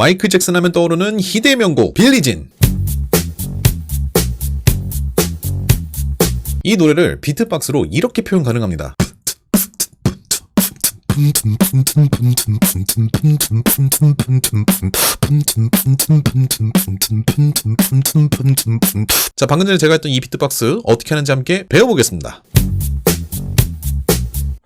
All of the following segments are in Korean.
마이클 잭슨 하면 떠오르는 희대 명곡 빌리진. 이 노래를 비트박스로 이렇게 표현 가능합니다. 자, 방금 전에 제가 했던 이 비트박스 어떻게 하는지 함께 배워보겠습니다.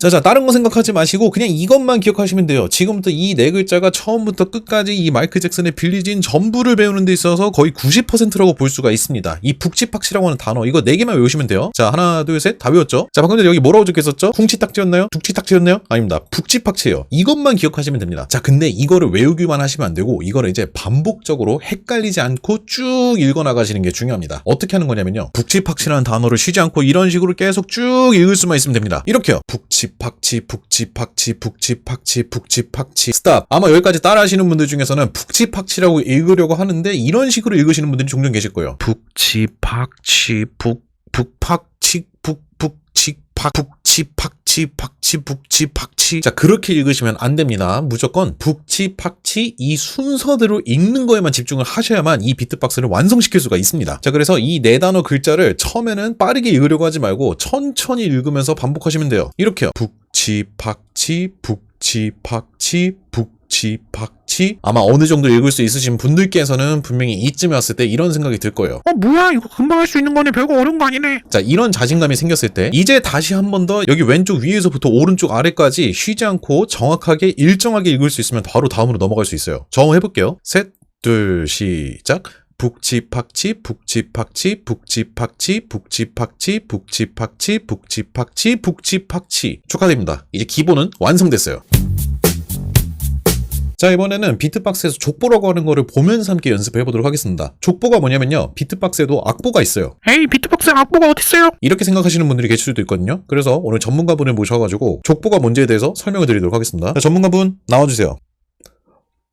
자, 자, 다른 거 생각하지 마시고 그냥 이것만 기억하시면 돼요. 지금부터 이 네 글자가 처음부터 끝까지 이 마이클 잭슨의 빌리진 전부를 배우는 데 있어서 거의 90%라고 볼 수가 있습니다. 이 북치팍치라고 하는 단어, 이거 네 개만 외우시면 돼요. 자, 하나, 둘, 셋, 다 외웠죠? 자, 방금 전에 여기 뭐라고 적혔었죠? 쿵치딱지였나요? 북치딱지였나요? 아닙니다. 북치팍치예요. 이것만 기억하시면 됩니다. 자, 근데 이거를 외우기만 하시면 안 되고 이거를 이제 반복적으로 헷갈리지 않고 쭉 읽어나가시는 게 중요합니다. 어떻게 하는 거냐면요. 북치팍치라는 단어를 쉬지 않고 이런 식으로 계속 쭉 읽을 수만 있으면 됩니다. 이렇게요. 북치 팍치, 북치팍치, 북치팍치, 북치팍치. 스탑. 아마 여기까지 따라 하시는 분들 중에서는 북치팍치라고 읽으려고 하는데 이런 식으로 읽으시는 분들이 종종 계실 거예요. 북치팍치, 북, 북팍치, 북, 북치, 팍, 북치, 팍치, 팍치, 북치, 팍치. 자, 그렇게 읽으시면 안 됩니다. 무조건 북치, 팍치 이 순서대로 읽는 거에만 집중을 하셔야만 이 비트박스를 완성시킬 수가 있습니다. 자, 그래서 이 네 단어 글자를 처음에는 빠르게 읽으려고 하지 말고 천천히 읽으면서 반복하시면 돼요. 이렇게요. 북치, 팍치, 북치, 팍치, 북치, 팍 치. 아마 어느 정도 읽을 수 있으신 분들께서는 분명히 이쯤에 왔을 때 이런 생각이 들 거예요. 어 뭐야 이거 금방 할 수 있는 거네 별거 어려운 거 아니네 자, 이런 자신감이 생겼을 때 이제 다시 한 번 더 여기 왼쪽 위에서부터 오른쪽 아래까지 쉬지 않고 정확하게 일정하게 읽을 수 있으면 바로 다음으로 넘어갈 수 있어요. 저 한번 해볼게요. 셋, 둘, 시작. 북치팍치, 북치팍치, 북치팍치, 북치팍치, 북치팍치, 북치팍치, 북치팍치. 축하드립니다. 이제 기본은 완성됐어요. 자, 이번에는 비트박스에서 족보라고 하는 거를 보면서 함께 연습해 보도록 하겠습니다. 족보가 뭐냐면요. 비트박스에도 악보가 있어요. 에이 비트박스 악보가 어딨어요 이렇게 생각하시는 분들이 계실 수도 있거든요. 그래서 오늘 전문가분을 모셔가지고 족보가 뭔지에 대해서 설명을 드리도록 하겠습니다. 자, 전문가분 나와주세요.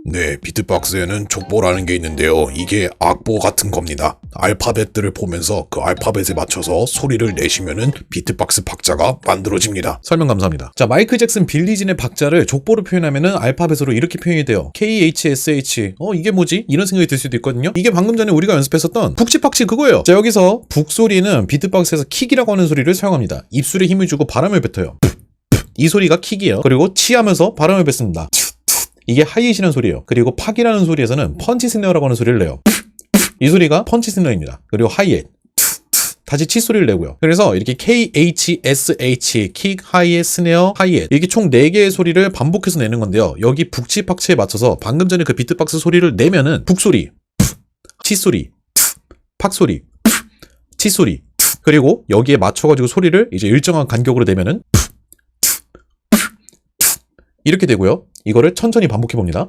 네, 비트박스에는 족보라는 게 있는데요. 이게 악보 같은 겁니다. 알파벳들을 보면서 그 알파벳에 맞춰서 소리를 내시면은 비트박스 박자가 만들어집니다. 설명 감사합니다. 자, 마이클 잭슨 빌리진의 박자를 족보로 표현하면은 알파벳으로 이렇게 표현이 돼요. KHSH. 어, 이게 뭐지? 이런 생각이 들 수도 있거든요. 이게 방금 전에 우리가 연습했었던 북치팍치 그거예요. 자, 여기서 북소리는 비트박스에서 킥이라고 하는 소리를 사용합니다. 입술에 힘을 주고 바람을 뱉어요. 이 소리가 킥이에요. 그리고 치하면서 바람을 뱉습니다. 이게 하이잇이라는 소리예요. 그리고 팍이라는 소리에서는 펀치 스네어라고 하는 소리를 내요. 이 소리가 펀치 스네어입니다. 그리고 하이잇. 다시 치 소리를 내고요. 그래서 이렇게 KHSH, 킥, 하이햇, 스네어, 하이햇 이렇게 총 4개의 소리를 반복해서 내는 건데요. 여기 북치팍치에 맞춰서 방금 전에 그 비트박스 소리를 내면은 북소리, 치 소리, 팍 소리, 치 소리 그리고 여기에 맞춰가지고 소리를 이제 일정한 간격으로 내면은 이렇게 되고요. 이거를 천천히 반복해 봅니다.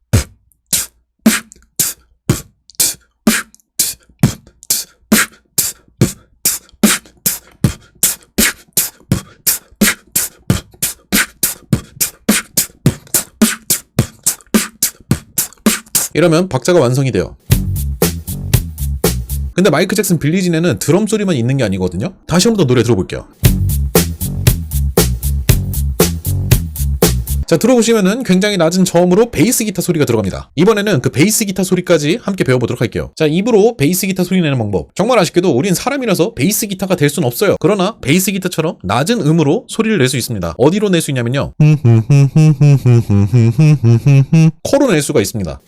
이러면 박자가 완성이 돼요. 근데 마이클 잭슨 빌리진에는 드럼 소리만 있는 게 아니거든요. 다시 한번 더 노래 들어볼게요. 자, 들어보시면은 굉장히 낮은 저음으로 베이스 기타 소리가 들어갑니다. 이번에는 그 베이스 기타 소리까지 함께 배워보도록 할게요. 자, 입으로 베이스 기타 소리 내는 방법. 정말 아쉽게도 우린 사람이라서 베이스 기타가 될 순 없어요. 그러나 베이스 기타처럼 낮은 음으로 소리를 낼 수 있습니다. 어디로 낼 수 있냐면요. 코로 낼 수가 있습니다.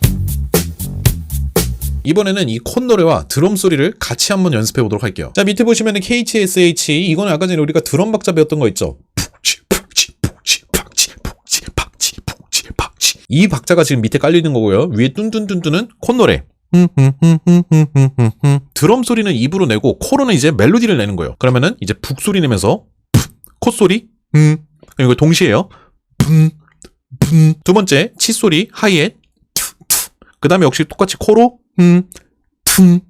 이번에는 이 콧노래와 드럼 소리를 같이 한번 연습해 보도록 할게요. 자, 밑에 보시면은 KHSH, 이거는 아까 전에 우리가 드럼 박자 배웠던 거 있죠? 이 박자가 지금 밑에 깔려 있는 거고요. 위에 뚠뚠뚠뚠은 콧노래. 드럼 소리는 입으로 내고 코로는 이제 멜로디를 내는 거예요. 그러면은 이제 북 소리 내면서 콧소리. 이거 동시에요. 두 번째 치 소리 하이에 그 다음에 역시 똑같이 코로. 그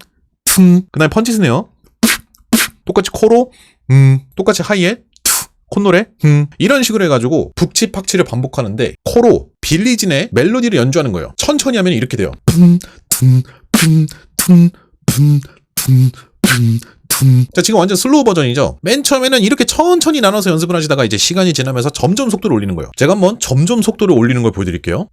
다음에 펀치 스네어 똑같이 코로. 똑같이 하이에 콧노래 이런 식으로 해가지고 북치 팍치를 반복하는데 코로 빌리진의 멜로디를 연주하는 거예요. 천천히 하면 이렇게 돼요. 자, 지금 완전 슬로우 버전이죠? 맨 처음에는 이렇게 천천히 나눠서 연습을 하시다가 이제 시간이 지나면서 점점 속도를 올리는 거예요. 제가 한번 점점 속도를 올리는 걸 보여드릴게요.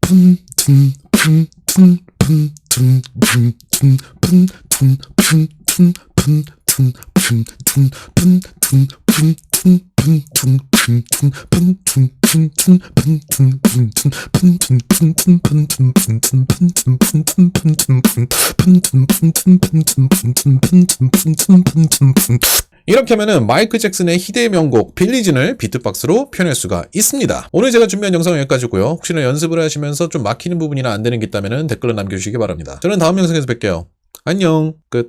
이렇게 하면은 마이클 잭슨의 희대의 명곡 빌리진을 비트박스로 표현할 수가 있습니다. 오늘 제가 준비한 영상은 여기까지고요. 혹시나 연습을 하시면서 좀 막히는 부분이나 안 되는 게 있다면 댓글로 남겨주시기 바랍니다. 저는 다음 영상에서 뵐게요. 안녕 끝